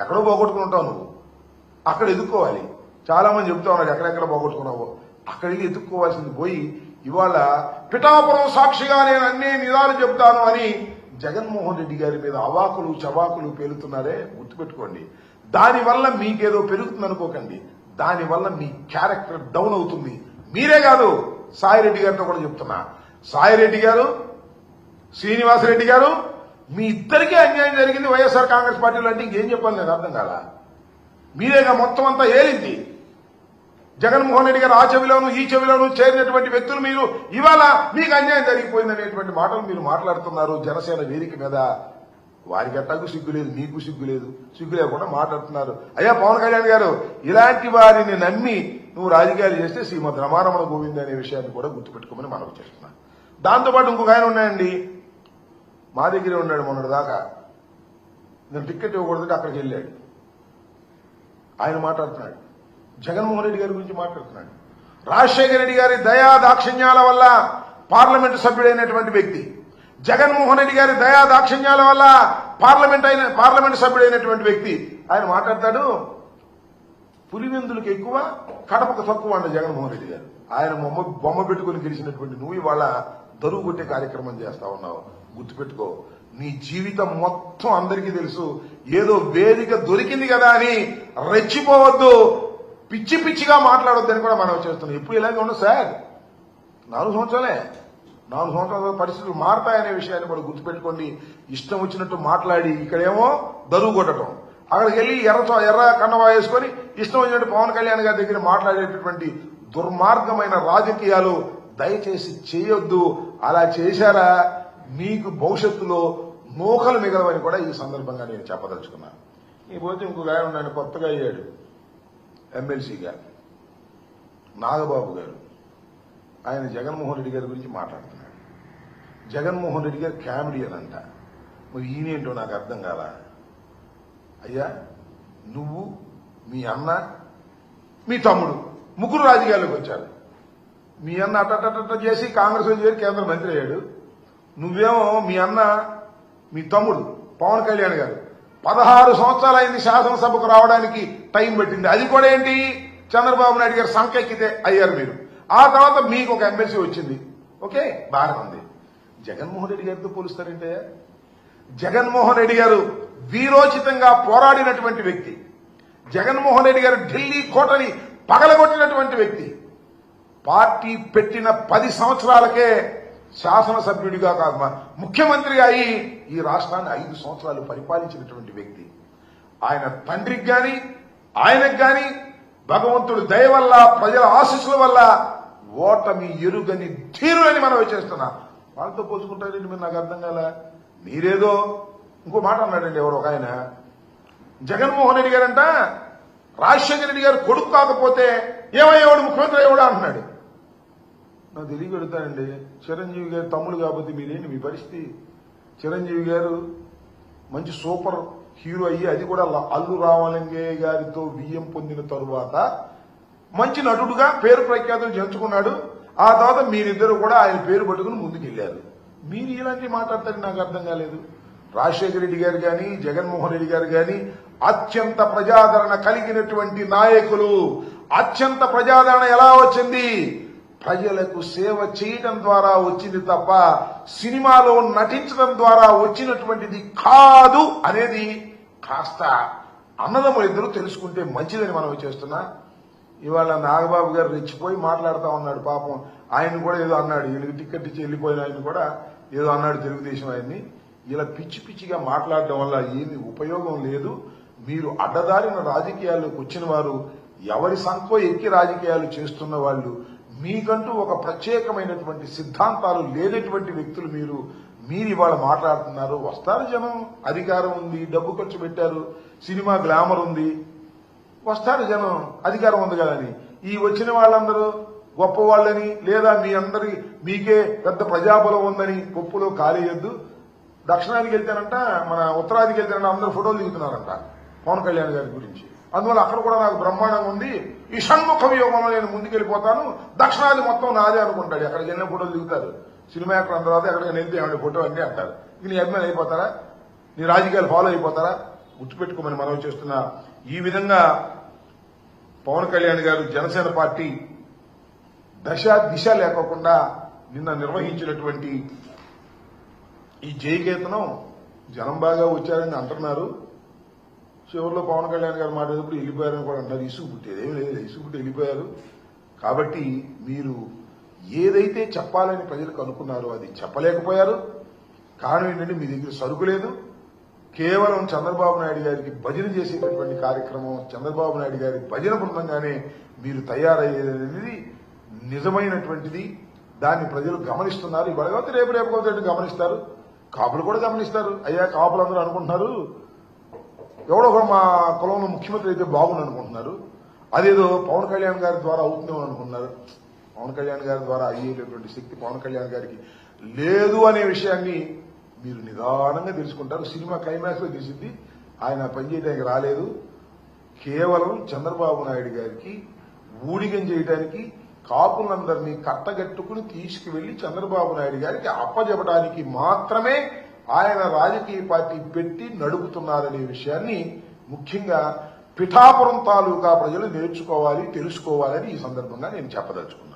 ఎక్కడో పోగొట్టుకుంటావు నువ్వు. అక్కడ ఎదుక్కోవాలి చాలా మంది చెప్తా ఉన్నారు ఎక్కడెక్కడ పోగొట్టుకున్నావు. అక్కడికి ఎదుక్కోవాల్సింది పోయి ఇవాళ పిఠాపురం సాక్షిగా నేను అన్ని నిదాలు చెప్తాను అని జగన్మోహన్ రెడ్డి గారి మీద అవాకులు చవాకులు పేలుతున్నారే గుర్తుపెట్టుకోండి. దానివల్ల మీకేదో పెరుగుతుంది అనుకోకండి. దానివల్ల మీ క్యారెక్టర్ డౌన్ అవుతుంది. మీరే కాదు సాయిరెడ్డి గారితో కూడా చెప్తున్నా. సాయిరెడ్డి గారు శ్రీనివాసరెడ్డి గారు మీ ఇద్దరికీ అన్యాయం జరిగింది వైఎస్ఆర్ కాంగ్రెస్ పార్టీలో అంటే ఇంకేం చెప్పాలి నేను అర్థం కాదా మీరేగా మొత్తం అంతా ఏలింది. జగన్మోహన్ రెడ్డి గారు ఆ చెవిలోను ఈ చెవిలోను చేరినటువంటి వ్యక్తులు మీరు. ఇవాళ మీకు అన్యాయం జరిగిపోయింది అనేటువంటి మాటలు మీరు మాట్లాడుతున్నారు. జనసేన వేదిక మీద. వారికి అట్టకు సిగ్గు లేదు నీకు సిగ్గు లేదు. సిగ్గు లేకుండా మాట్లాడుతున్నారు. అయ్యా పవన్ కళ్యాణ్ గారు ఇలాంటి వారిని నమ్మి నువ్వు రాజకీయాలు చేస్తే శ్రీమద్ రమారమణ గోవింద్ అనే విషయాన్ని కూడా గుర్తుపెట్టుకోమని మనం చేస్తున్నాను దాంతోపాటు ఇంకొక ఆయన ఉన్నాయండి మా దగ్గరే ఉన్నాడు మొన్నటి దాకా నేను టిక్కెట్ ఇవ్వకూడదంటే అక్కడికి వెళ్ళాడు. ఆయన మాట్లాడుతున్నాడు. జగన్మోహన్ రెడ్డి గారి గురించి మాట్లాడుతున్నాడు. రాజశేఖర రెడ్డి గారి దయా దాక్షిణ్యాల వల్ల పార్లమెంటు సభ్యుడైనటువంటి వ్యక్తి. జగన్మోహన్ రెడ్డి గారి దయా దాక్షిణ్యాల వల్ల పార్లమెంట్ అయిన పార్లమెంట్ సభ్యుడైనటువంటి వ్యక్తి. ఆయన మాట్లాడతాడు పులివెందులకు ఎక్కువ కడపకు తక్కువ అండి జగన్మోహన్ రెడ్డి గారు. ఆయన బొమ్మ బొమ్మ పెట్టుకుని గెలిచినటువంటి నువ్వు ఇవాళ దరువు కొట్టే కార్యక్రమం చేస్తా ఉన్నావు. గుర్తుపెట్టుకో నీ జీవితం మొత్తం అందరికీ తెలుసు. ఏదో వేదిక దొరికింది కదా అని రెచ్చిపోవద్దు. పిచ్చి పిచ్చిగా మాట్లాడొద్దని కూడా మనం చేస్తున్నాం. ఇప్పుడు ఇలాగే ఉండదు సార్. నాలుగు సంవత్సరాలే. నాలుగు సంవత్సరాల పరిస్థితులు మారతాయనే విషయాన్ని కూడా గుర్తుపెట్టుకోండి. ఇష్టం వచ్చినట్టు మాట్లాడి ఇక్కడేమో దరువు కొట్టడం. అక్కడికి వెళ్ళి ఎర్ర ఎర్ర కన్నవా వేసుకొని ఇష్టం వచ్చినట్టు పవన్ కళ్యాణ్ గారి దగ్గర మాట్లాడేటటువంటి దుర్మార్గమైన రాజకీయాలు దయచేసి చేయొద్దు. అలా చేశారా? మీకు భవిష్యత్తులో మోకలు మిగలవని కూడా ఈ సందర్భంగా నేను చెప్పదలుచుకున్నాను. ఈ పోతే ఇంకొక ఆయన ఉన్నాడు కొత్తగా అయ్యాడు ఎమ్మెల్సీగా నాగబాబు గారు. ఆయన జగన్మోహన్ రెడ్డి గారి గురించి మాట్లాడుతున్నాడు. జగన్మోహన్ రెడ్డి గారు కామెడియన్ అంట. మరి ఈయనేంటో నాకు అర్థం కాదా అయ్యా నువ్వు మీ అన్న మీ తమ్ముడు ముగ్గురు రాజకీయాల్లోకి వచ్చారు. మీ అన్న అట్టటట్ట చేసి కాంగ్రెస్ చేరి కేంద్ర మంత్రి అయ్యాడు. నువ్వేమో మీ అన్న మీ తమ్ముడు పవన్ కళ్యాణ్ గారు. పదహారు సంవత్సరాలైంది శాసనసభకు రావడానికి టైం పెట్టింది. అది కూడా ఏంటి? చంద్రబాబు నాయుడు గారు సంకెక్కితే అయ్యారు మీరు. ఆ తర్వాత మీకు ఒక ఎమ్మెల్సీ వచ్చింది. ఓకే? బాగానే ఉంది జగన్మోహన్ రెడ్డి గారితో పోలుస్తారంటే? జగన్మోహన్ రెడ్డి గారు వీరోచితంగా పోరాడినటువంటి వ్యక్తి. జగన్మోహన్ రెడ్డి గారు ఢిల్లీ కోటని పగలగొట్టినటువంటి వ్యక్తి. పార్టీ పెట్టిన పది సంవత్సరాలకే శాసనసభ్యుడిగా కాదు ముఖ్యమంత్రిగా అయి ఈ రాష్ట్రాన్ని ఐదు సంవత్సరాలు పరిపాలించినటువంటి వ్యక్తి. ఆయన తండ్రికి గాని ఆయనకు గాని భగవంతుడు దయ వల్ల ప్రజల ఆశీస్సుల వల్ల ఓటమి ఎరుగని ధీరులని మనం చేస్తున్నా వాళ్ళతో పోల్చుకుంటారండి మీరు నాకు అర్థం కాల. మీరేదో ఇంకో మాట అన్నాడండి ఎవరు ఒక ఆయన. జగన్మోహన్ రెడ్డి గారంట రాజశేఖర రెడ్డి గారు కొడుకు కాకపోతే ఏమయ్యేవాడు? ముఖ్యమంత్రి అయ్యేవాడు? అంటున్నాడు. నాకు తెలియ పెడతానండి చిరంజీవి గారు తమ్ముడు కాబట్టి మీరేంటి మీ పరిస్థితి? చిరంజీవి గారు మంచి సూపర్ హీరో అయ్యి అది కూడా అల్లు రామలింగే గారితో బియ్యం పొందిన తరువాత మంచి నటుడుగా పేరు ప్రఖ్యాతులు చేర్చుకున్నాడు. ఆ తర్వాత మీరిద్దరు కూడా ఆయన పేరు పట్టుకుని ముందుకెళ్ళారు. మీరు ఇలాంటి మాట్లాడతారని నాకు అర్థం కాలేదు. రాజశేఖర రెడ్డి గారు గాని జగన్మోహన్ రెడ్డి గారు గాని అత్యంత ప్రజాదరణ కలిగినటువంటి నాయకులు. అత్యంత ప్రజాదరణ ఎలా వచ్చింది? ప్రజలకు సేవ చేయడం ద్వారా వచ్చింది తప్ప సినిమాలో నటించడం ద్వారా వచ్చినటువంటిది కాదు అనేది కాస్త అన్నదమ్ములు ఇద్దరు తెలుసుకుంటే మంచిదని మనం చేస్తున్నా. ఇవాళ నాగబాబు గారు రెచ్చిపోయి మాట్లాడుతా ఉన్నాడు పాపం. ఆయన కూడా ఏదో అన్నాడు వీళ్ళకి టికెట్ ఇచ్చి వెళ్ళిపోయిన ఆయన కూడా ఏదో అన్నాడు తెలుగుదేశం ఆయన్ని ఇలా పిచ్చి పిచ్చిగా మాట్లాడడం వల్ల ఏమి ఉపయోగం లేదు. మీరు అడ్డదారిన రాజకీయాల్లోకి వచ్చిన వారు ఎవరి సంఖ్య ఎక్కి రాజకీయాలు చేస్తున్న వాళ్ళు మీకంటూ ఒక ప్రత్యేకమైనటువంటి సిద్ధాంతాలు లేనటువంటి వ్యక్తులు మీరు మీరు ఇవాళ మాట్లాడుతున్నారు. వస్తారు జనం అధికారం ఉంది డబ్బు ఖర్చు పెట్టారు సినిమా గ్లామర్ ఉంది. వస్తారు జనం అధికారం ఉంది కదని ఈ వచ్చిన వాళ్ళందరూ గొప్ప వాళ్ళని లేదా మీ అందరి మీకే పెద్ద ప్రజాబలం ఉందని పప్పులో కాలేయద్దు దక్షిణానికి వెళ్తేనంట మన ఉత్తరాదికి వెళ్తేనంట అందరూ ఫోటోలు దిగుతున్నారంట పవన్ కళ్యాణ్ గారి గురించి. అందువల్ల అక్కడ కూడా నాకు బ్రహ్మాండంగా ఉంది. ఈ షణ్ముఖ వ్యూహంలో నేను ముందుకెళ్ళిపోతాను. దక్షిణాది మొత్తం నాదే అనుకుంటాడు. అక్కడ వెళ్ళిన ఫోటోలు దిగుతారు. సినిమా యాక్టర్ అందరూ తర్వాత ఎక్కడికి వెళ్తే ఏమంటే ఫోటో అన్నీ అంటారు. ఇక నీ అభిమానులు అయిపోతారా? నీ రాజకీయాలు ఫాలో అయిపోతారా? గుర్తుపెట్టుకోమని మనం చేస్తున్నా ఈ విధంగా పవన్ కళ్యాణ్ గారు జనసేన పార్టీ దశ దిశ లేకోకుండా నిన్న నిర్వహించినటువంటి ఈ జయకేతనం జనం బాగా వచ్చారని అంటున్నారు. చివరిలో పవన్ కళ్యాణ్ గారు మాట్లాడేటప్పుడు వెళ్ళిపోయారని కూడా అంటారు ఇసుగు పుట్టేది ఏం లేదు ఇసుగు పుట్టి వెళ్ళిపోయారు. కాబట్టి మీరు ఏదైతే చెప్పాలని ప్రజలకు అనుకున్నారో అది చెప్పలేకపోయారు. కారణం ఏంటంటే మీ దగ్గర సరుకు లేదు. కేవలం చంద్రబాబు నాయుడు గారికి భజన చేసేటటువంటి కార్యక్రమం చంద్రబాబు నాయుడు గారి భజన బృందంగానే మీరు తయారయ్యేది నిజమైనటువంటిది. దాన్ని ప్రజలు గమనిస్తున్నారు. ఇవాళ రేపు రేపు గమనిస్తారు. కాపులు కూడా గమనిస్తారు. అయ్యా కాపులు అందరూ అనుకుంటున్నారు. ఎవడో ఒక మా కులంలో ముఖ్యమంత్రి అయితే బాగుంది అనుకుంటున్నారు. అదేదో పవన్ కళ్యాణ్ గారి ద్వారా అవుతుందేమో అనుకుంటున్నారు. పవన్ కళ్యాణ్ గారి ద్వారా అయ్యేటటువంటి శక్తి పవన్ కళ్యాణ్ గారికి లేదు అనే విషయాన్ని మీరు నిదానంగా తెలుసుకుంటారు. సినిమా క్లైమాక్స్లో తెలిసింది ఆయన పనిచేయడానికి రాలేదు. కేవలం చంద్రబాబు నాయుడు గారికి ఊడిగం చేయడానికి కాపులందరినీ కట్టగట్టుకుని తీసుకువెళ్ళి చంద్రబాబు నాయుడు గారికి అప్పజెప్పడానికి మాత్రమే ఆయన రాజకీయ పార్టీ పెట్టి నడుపుతున్నారనే విషయాన్ని ముఖ్యంగా పిఠాపురం తాలూకా ప్రజలు నేర్చుకోవాలి తెలుసుకోవాలని ఈ సందర్భంగా నేను చెప్పదలుచుకున్నాను.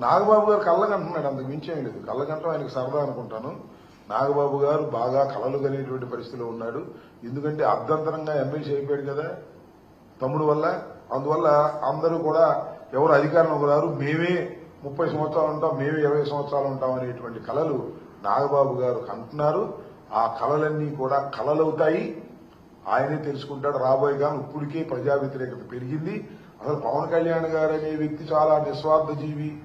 నాగబాబు గారు కళ్ళగంటున్నాడు అంతకు మించేం లేదు. కళ్ళగంటం ఆయనకు సరదా అనుకుంటాను. నాగబాబు గారు బాగా కలలు కలిగేటువంటి పరిస్థితిలో ఉన్నాడు. ఎందుకంటే అర్ధంతరంగా ఎమ్మెల్సీ అయిపోయాడు కదా తమ్ముడు వల్ల. అందువల్ల అందరూ కూడా ఎవరు అధికారంలోకి రారు మేమే ముప్పై సంవత్సరాలు ఉంటాం మేమే ఇరవై సంవత్సరాలు ఉంటాం అనేటువంటి కళలు నాగబాబు గారు అంటున్నారు. ఆ కళలన్నీ కూడా కళలవుతాయి. ఆయనే తెలుసుకుంటాడు రాబోయే కాలం ఇప్పటికే ప్రజా వ్యతిరేకత పెరిగింది. అసలు పవన్ కళ్యాణ్ గారు అనే వ్యక్తి చాలా నిస్వార్థ జీవి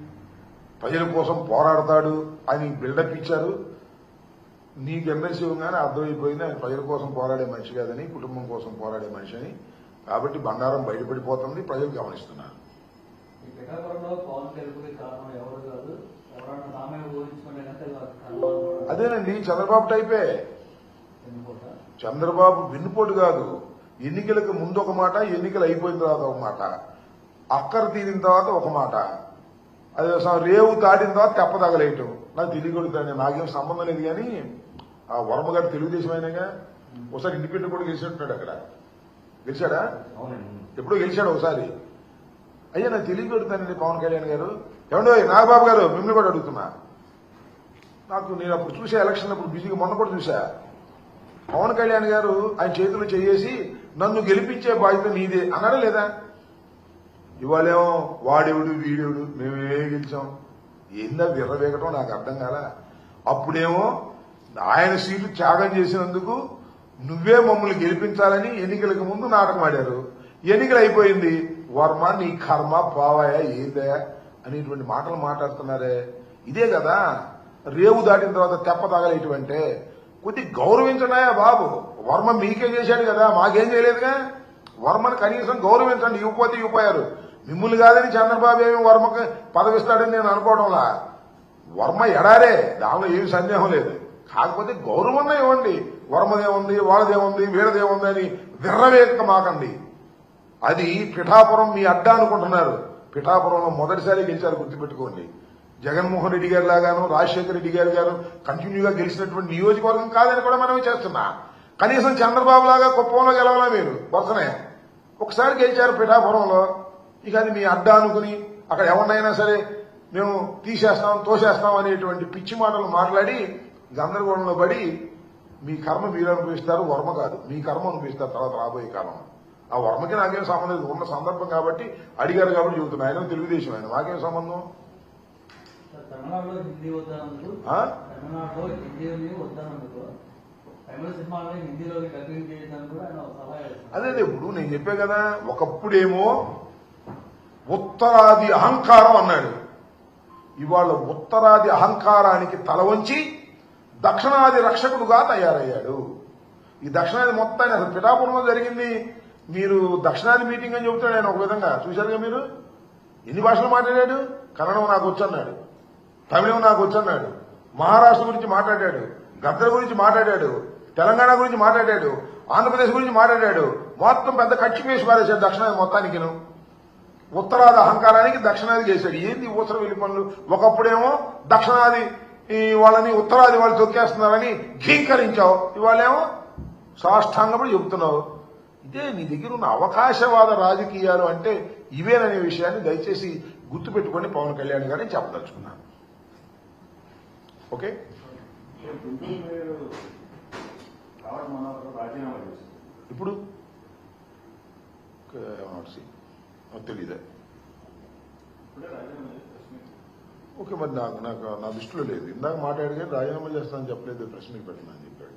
ప్రజల కోసం పోరాడతాడు అని బిల్డప్ ఇచ్చారు. నీకు ఎమ్మెల్సీ ఉండగానే అర్థమైపోయింది ఆయన ప్రజల కోసం పోరాడే మనిషి కాదని కుటుంబం కోసం పోరాడే మనిషి అని. కాబట్టి బంగారం బయటపడిపోతుంది ప్రజలు గమనిస్తున్నారు. ఈ పిఠాపురంలో పవన్ గెలుపుకి కారణం ఎవరు కాదు. ఎవరన్నా తామే ఊహించుకునే కంటే అదేనండి చంద్రబాబు టైపే. చంద్రబాబు వెన్నుపోటు కాదు. ఎన్నికలకు ముందు ఒక మాట ఎన్నికలు అయిపోయిన తర్వాత ఒక మాట. అక్కర తీరిన తర్వాత ఒక మాట. అదే రేవు దాటిన తర్వాత తెప్ప తగలేయటం నాకు తెలియకూడదు నాకేం సంబంధం లేదు కానీ ఆ వర్మ గారు తెలుగుదేశం అయినాగా ఒకసారి ఇండిపెండెంట్ కూడా గెలిచినట్టున్నాడు అక్కడ. గెలిచాడా? ఎప్పుడో గెలిచాడు ఒకసారి. అయ్యా నాకు తెలియకూడతానండి పవన్ కళ్యాణ్ గారు. ఏమండో నాగబాబు గారు మిమ్మల్ని కూడా అడుగుతున్నా. నాకు నేను అప్పుడు చూసే ఎలక్షన్ అప్పుడు బిజీగా మొన్న కూడా చూసా. పవన్ కళ్యాణ్ గారు ఆయన చేతులు చేసి నన్ను గెలిపించే బాధ్యత నీదే అన్నాడా లేదా? ఇవాళేమో వాడెవడు వీడెవడు మేమే గెలిచాం. ఏందా విర్రవేగటం నాకు అర్థం కాల? అప్పుడేమో ఆయన సీట్లు త్యాగం చేసినందుకు నువ్వే మమ్మల్ని గెలిపించాలని ఎన్నికలకు ముందు నాటకం ఆడారు. ఎన్నికలు అయిపోయింది. వర్మ నీ కర్మ పావాయా ఏదే అనేటువంటి మాటలు మాట్లాడుతున్నారే. ఇదే కదా రేవు దాటిన తర్వాత తెప్ప తాగలేటువంటి. కొద్ది గౌరవించడాయా బాబు? వర్మ మీకే చేశాడు కదా మాకేం చేయలేదుగా? వర్మను కనీసం గౌరవించండి ఇవ్వకపోతే ఇవ్వపోయారు మిమ్మల్ని కాదని చంద్రబాబు ఏమి వర్మకు పదవిస్తాడని నేను అనుకోవడంలా? వర్మ ఎడారే దానిలో ఏమి సందేహం లేదు. కాకపోతే గౌరవంగా ఇవ్వండి. వర్మదేముంది వాళ్ళదేముంది వీళ్ళదేముంది అని విర్రవేక మాకండి. అది పిఠాపురం మీ అడ్డా అనుకుంటున్నారు. పిఠాపురంలో మొదటిసారి గెలిచారు గుర్తుపెట్టుకోండి. జగన్మోహన్ రెడ్డి గారు లాగాను రాజశేఖర రెడ్డి గారు గారు కంటిన్యూగా గెలిచినటువంటి నియోజకవర్గం కాదని కూడా మనం చేస్తున్నా. కనీసం చంద్రబాబు లాగా కుప్పంలో గెలవాలా మీరు వరుసనే. ఒకసారి గెలిచారు పిఠాపురంలో. ఇక అది మీ అడ్డా అనుకుని అక్కడ ఎవరినైనా సరే మేము తీసేస్తాం తోసేస్తాం అనేటువంటి పిచ్చి మాటలు మాట్లాడి గందరగోళంలో పడి మీ కర్మ మీరు అనుభవిస్తారు వర్మ కాదు. మీ కర్మ అనుభవిస్తారు తర్వాత రాబోయే కాలం ఆ వర్మకి నాకేం సంబంధం లేదు. ఉన్న సందర్భం కాబట్టి అడిగారు కాబట్టి చెబుతున్నా. ఆయన తెలుగుదేశం ఆయన. మాకేం సంబంధం? అదే. ఇప్పుడు నేను చెప్పే కదా ఒకప్పుడేమో ఉత్తరాది అహంకారం అన్నాడు. ఇవాళ ఉత్తరాది అహంకారానికి తల వంచి దక్షిణాది రక్షకుడుగా తయారయ్యాడు. ఈ దక్షిణాది మొత్తాన్ని అసలు పిఠాపురంలో జరిగింది. మీరు దక్షిణాది మీటింగ్ అని చెబుతాడు ఆయన ఒక విధంగా. చూశారుగా మీరు? ఎన్ని భాషలు మాట్లాడాడు? కన్నడం నాకు వచ్చన్నాడు. తమిళం నాకు వచ్చన్నాడు. మహారాష్ట్ర గురించి మాట్లాడాడు. గద్దల గురించి మాట్లాడాడు. తెలంగాణ గురించి మాట్లాడాడు. ఆంధ్రప్రదేశ్ గురించి మాట్లాడాడు. మొత్తం పెద్ద కక్షి వేసి పారేశాడు దక్షిణాది మొత్తానికి ఉత్తరాది అహంకారానికి దక్షిణాది చేశాడు. ఏంది ఈ ఊసర పనులు? ఒకప్పుడేమో దక్షిణాది ఈ వాళ్ళని ఉత్తరాది వాళ్ళు తొక్కేస్తున్నారని ఘీంకరించావు. ఇవాళేమో సాష్టాంగపడి చెబుతున్నావు. ఇదే నీ దగ్గర ఉన్న అవకాశవాద రాజకీయాలు అంటే ఇవేననే విషయాన్ని దయచేసి గుర్తుపెట్టుకొని పవన్ కళ్యాణ్ గారిని చెప్పదలుచుకున్నాను. ఓకే? ఇప్పుడు? తెలీదే? ఓకే మరి నాకు నాకు నా దృష్టిలో లేదు. ఇందాక మాట్లాడితే రాజీనామా చేస్తానని చెప్పలేదు ప్రశ్నకి పెట్టినా అని చెప్పాడు.